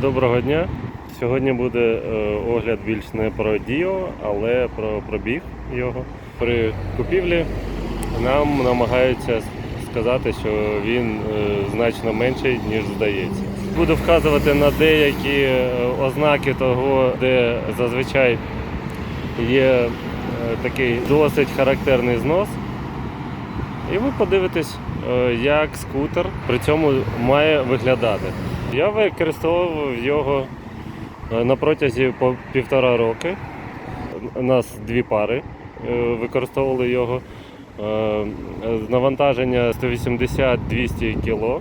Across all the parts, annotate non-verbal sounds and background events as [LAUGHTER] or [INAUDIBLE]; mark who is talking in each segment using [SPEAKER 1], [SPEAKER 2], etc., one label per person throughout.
[SPEAKER 1] Доброго дня. Сьогодні буде е, огляд більш не про Діо, але про пробіг його. При купівлі нам намагаються сказати, що він е, значно менший, ніж здається. Буду вказувати на деякі е, ознаки того, де зазвичай є такий досить характерний знос. І ви подивитесь, як скутер при цьому має виглядати. Я використовував його е, на протязі півтора роки. У нас дві пари е, використовували його. Е, Навантаження 180-200 кг.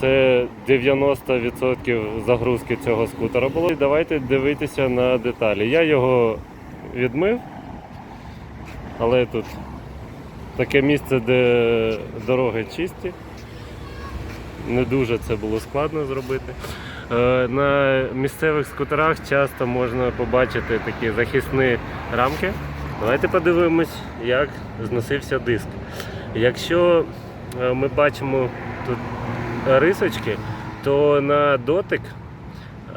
[SPEAKER 1] Це 90% загрузки цього скутера було. Давайте дивитися на деталі. Я його відмив, але тут таке місце, де дороги чисті. Не дуже це було складно зробити. Е, На місцевих скутерах часто можна побачити такі захисні рамки. Давайте подивимось, як зносився диск. Якщо е, ми бачимо тут рисочки, то на дотик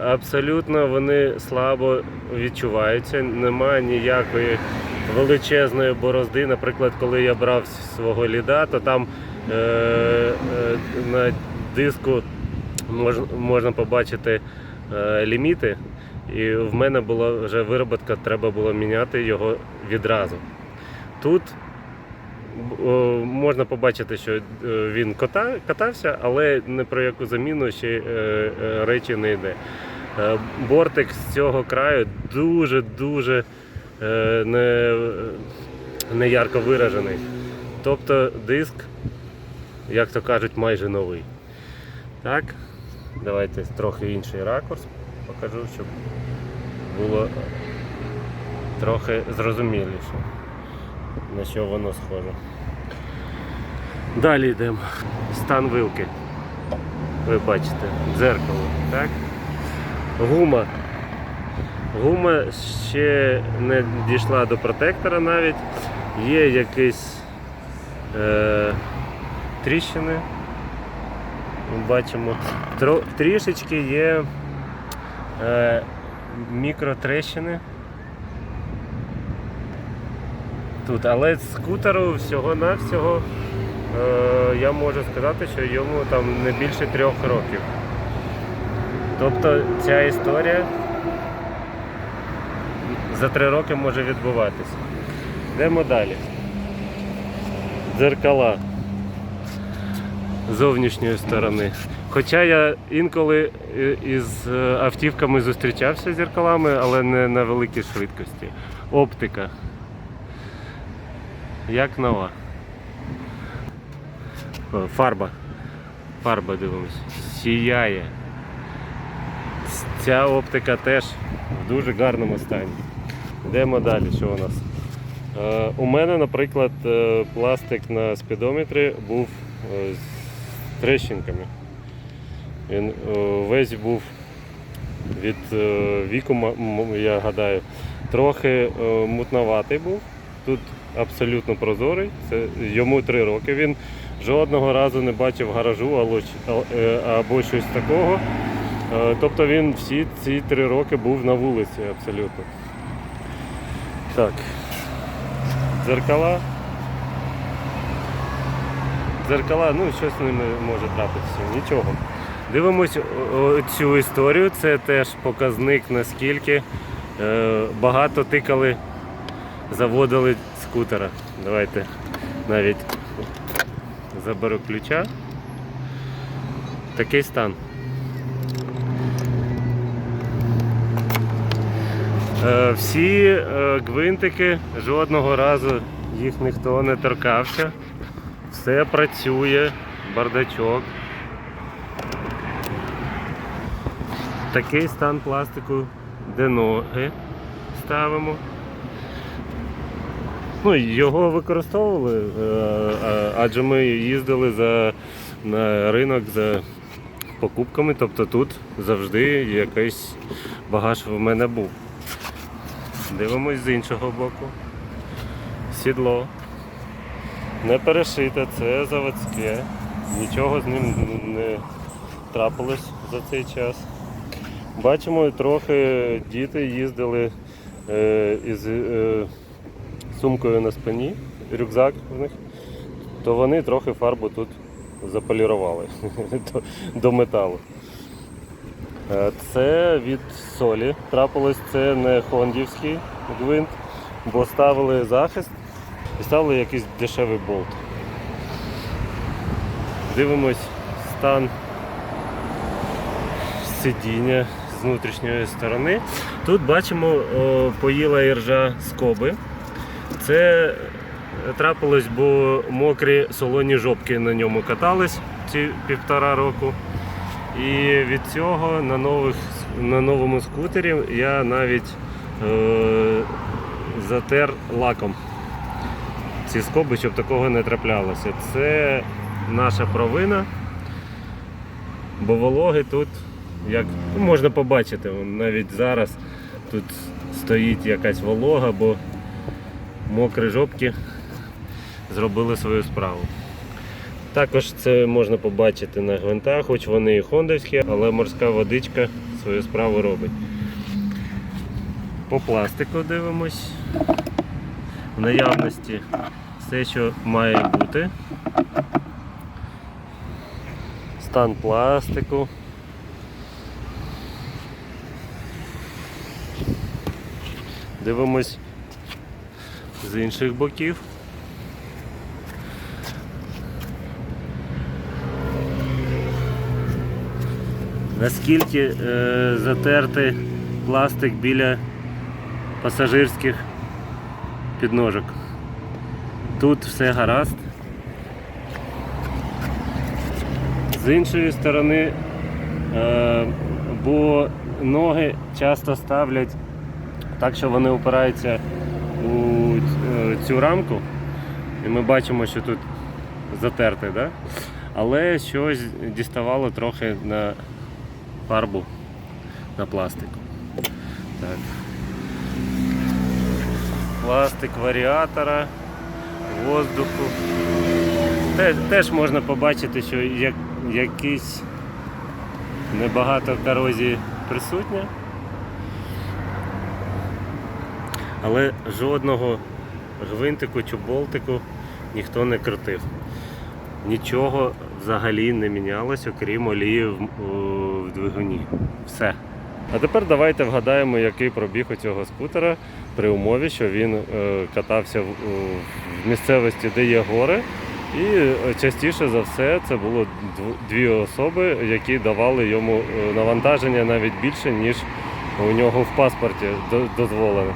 [SPEAKER 1] абсолютно вони слабо відчуваються. Немає ніякої величезної борозди. Наприклад, коли я брав свого ліда, то там е, е, на диску мож, можна побачити е, ліміти. І в мене була вже вироботка, треба було міняти його відразу. Тут можна побачити, що е, він катався, але не про яку заміну ще е, речі не йде. Бортик з цього краю дуже-дуже не, не ярко виражений. Тобто диск, як то кажуть, майже новий. Так, давайте трохи інший ракурс покажу, щоб було трохи зрозуміліше, на що воно схоже. Далі йдемо. Стан вилки. Ви бачите, дзеркало, так? Гума. Гума ще не дійшла до протектора навіть. Є якісь е, тріщини. Бачимо. Трішечки є е, мікротрещини. Тут, але скутеру всього-навсього е, я можу сказати, що йому там не більше трьох років. Тобто ця історія за три роки може відбуватися. Йдемо далі. Дзеркала з зовнішньої сторони. Хоча я інколи е, із е, автівками зустрічався з зеркалами, але не на великій швидкості. Оптика. Як нова. Фарба. Фарба дивимось. Сіяє. Ця оптика теж в дуже гарному стані. Йдемо далі, що у нас. Е, у мене, наприклад, пластик на спідометрі був з трещинками. Він е, весь був від е, віку, я гадаю, трохи е, мутноватий був. Тут абсолютно прозорий. Це йому три роки. Він жодного разу не бачив гаражу або, щось такого. Тобто він всі ці три роки був на вулиці абсолютно. Так. Дзеркала. Дзеркала, ну що з ними може трапитися? Нічого. Дивимось цю історію. Це теж показник, наскільки е, багато тикали, заводили скутера. Давайте навіть заберу ключа. Такий стан. Е, Всі е, гвинтики жодного разу їх ніхто не торкався. Все працює, бардачок. Такий стан пластику, де ноги ставимо. Ну, його використовували, е, адже ми їздили за, на ринок за покупками, тобто тут завжди якийсь багаж в мене був. Дивимось з іншого боку. Сідло. Не перешите, це заводське. Нічого з ним не трапилось за цей час. Бачимо, трохи діти їздили е, із е, сумкою на спині, рюкзак в них, то вони трохи фарбу тут заполірували [LAUGHS] до, металу. Е, Це від солі трапилось, це не хондівський гвинт, бо ставили захист і ставили якийсь дешевий болт. Дивимось стан сидіння з внутрішньої сторони. Тут бачимо, о, поїла іржа скоби. Це трапилось, бо мокрі солоні жопки на ньому катались ці півтора року. І від цього на, нових, на новому скутері я навіть е, затер лаком ці скоби, щоб такого не траплялося. Це наша провина, бо вологи тут, як ну, можна побачити, навіть зараз тут стоїть якась волога, бо мокрі жопки зробили свою справу. Також це можна побачити на гвинтах, хоч вони і хондовські, але морська водичка свою справу робить. По пластику дивимось. В наявності все, що має бути. Стан пластику. Дивимось з інших боків. Наскільки е, затертий пластик біля пасажирських підножок. Тут все гаразд. З іншої сторони, е, бо ноги часто ставлять так, що вони опираються у е, цю рамку. І ми бачимо, що тут затерте, да? але щось діставало трохи на фарбу на пластик. Так. Пластик варіатора, воздуху. Теж, теж можна побачити, що як, якісь небагато корозії присутня. Але жодного гвинтику чи болтику ніхто не крутив. Нічого взагалі не мінялось, окрім олії в, в двигуні. Все. А тепер давайте вгадаємо, який пробіг у цього скутера при умові, що він е, катався в, місцевості, де є гори. І е, частіше за все це було дві особи, які давали йому е, навантаження навіть більше, ніж у нього в паспорті дозволено.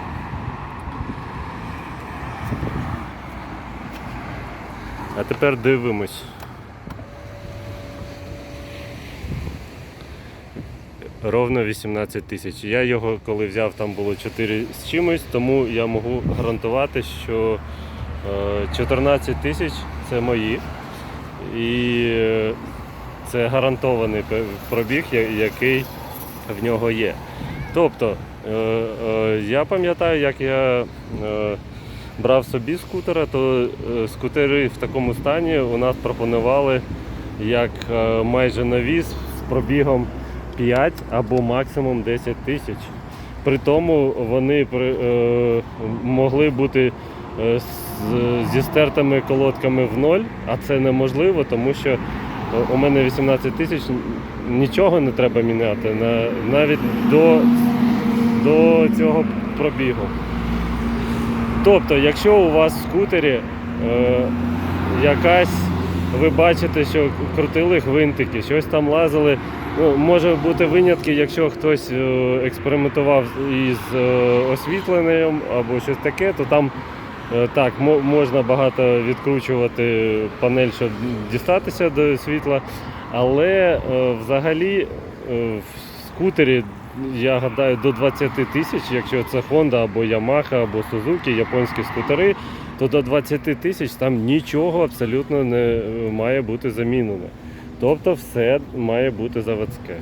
[SPEAKER 1] А тепер дивимось. Ровно 18 тисяч. Я його коли взяв, там було 4 з чимось, тому я можу гарантувати, що е, 14 тисяч це мої. І е, це гарантований пробіг, який в нього є. Тобто, е, е, я пам'ятаю, як я е, брав собі скутера, то е, скутери в такому стані у нас пропонували як е, майже нові з пробігом 5 або максимум 10 тисяч. При тому вони е, могли бути е, зі стертими колодками в ноль, а це неможливо, тому що е, у мене 18 тисяч нічого не треба міняти на, навіть до, до цього пробігу. Тобто, якщо у вас в скутері е, якась, ви бачите, що крутили гвинтики, щось там лазили. Ну, може бути винятки, якщо хтось е, експериментував із е, освітленням або щось таке, то там е, так, можна багато відкручувати панель, щоб дістатися до світла. Але взагалі в скутері, я гадаю, до 20 тисяч, якщо це Honda або Yamaha, або Suzuki, японські скутери, то до 20 тисяч там нічого абсолютно не має бути замінено. Тобто все має бути заводське.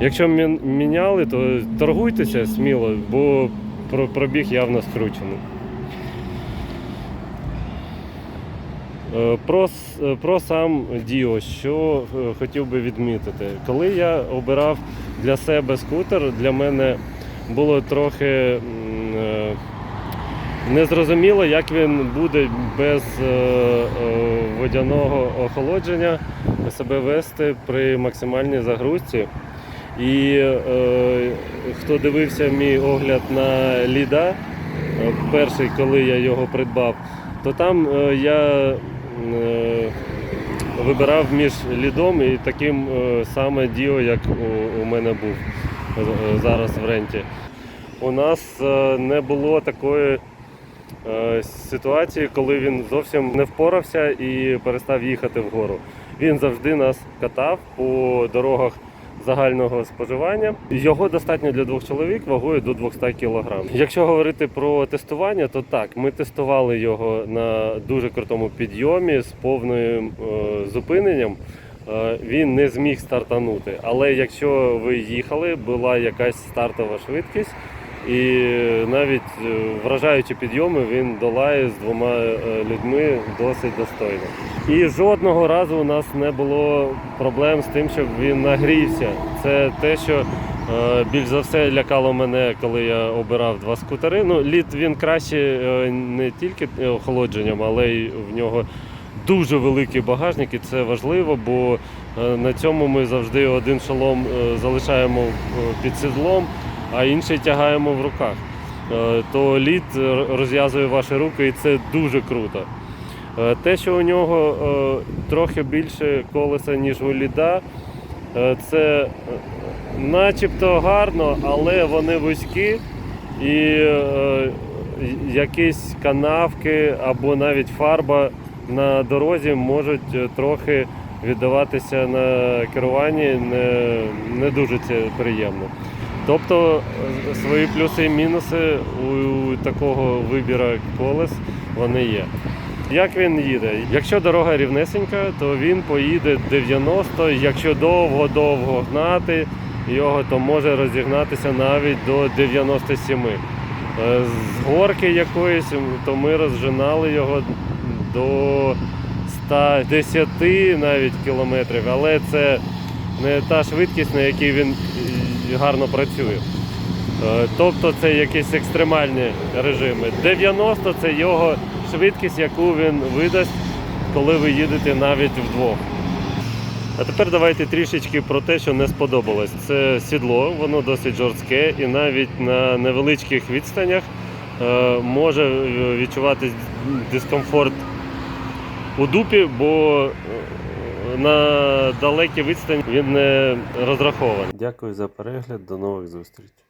[SPEAKER 1] Якщо мін- міняли, то торгуйтеся сміло, бо пробіг явно скручений. Е, Про, е, про сам Діо, що е, хотів би відмітити. Коли я обирав для себе скутер, для мене було трохи незрозуміло, як він буде без водяного охолодження себе вести при максимальній загрузці. І е, хто дивився мій огляд на ліда, е, перший, коли я його придбав, то там е, я е, вибирав між лідом і таким е, саме діо, як у, у мене був е, зараз в ренті. У нас е, не було такої е, ситуації, коли він зовсім не впорався і перестав їхати вгору. Він завжди нас катав по дорогах загального споживання. Його достатньо для двох чоловік вагою до 200 кг. Якщо говорити про тестування, то так, ми тестували його на дуже крутому підйомі з повним е, зупиненням. Е, Він не зміг стартанути. Але якщо ви їхали, була якась стартова швидкість, і навіть е, вражаючи підйоми, він долає з двома е, людьми досить достойно. І жодного разу у нас не було проблем з тим, щоб він нагрівся. Це те, що е, більш за все лякало мене, коли я обирав два скутери. Ну, лід він краще не тільки охолодженням, але й в нього дуже великий багажник, і це важливо, бо на цьому ми завжди один шолом залишаємо під сідлом, а інший тягаємо в руках. Е, То лід е, розв'язує ваші руки, і це дуже круто. Е, Те, що у нього трохи більше колеса, ніж у ліда, це начебто гарно, але вони вузькі і якісь канавки або навіть фарба на дорозі можуть трохи віддаватися на керуванні не, не дуже це приємно. Тобто е, свої плюси і мінуси у такого вибіру колес вони є. Як він їде? Якщо дорога рівнесенька, то він поїде 90, якщо довго-довго гнати його, то може розігнатися навіть до 97. Е, З горки якоїсь, то ми розжинали його до 110 навіть кілометрів, але це не та швидкість, на якій він гарно працює. Е, Тобто це якісь екстремальні режими. 90 це його швидкість, яку він видасть, коли ви їдете навіть вдвох. А тепер давайте трішечки про те, що не сподобалось. Це сідло, воно досить жорстке і навіть на невеличких відстанях е, може е, відчуватись дискомфорт у дупі, бо на далекі відстані він не розрахований. Дякую за перегляд, до нових зустрічей.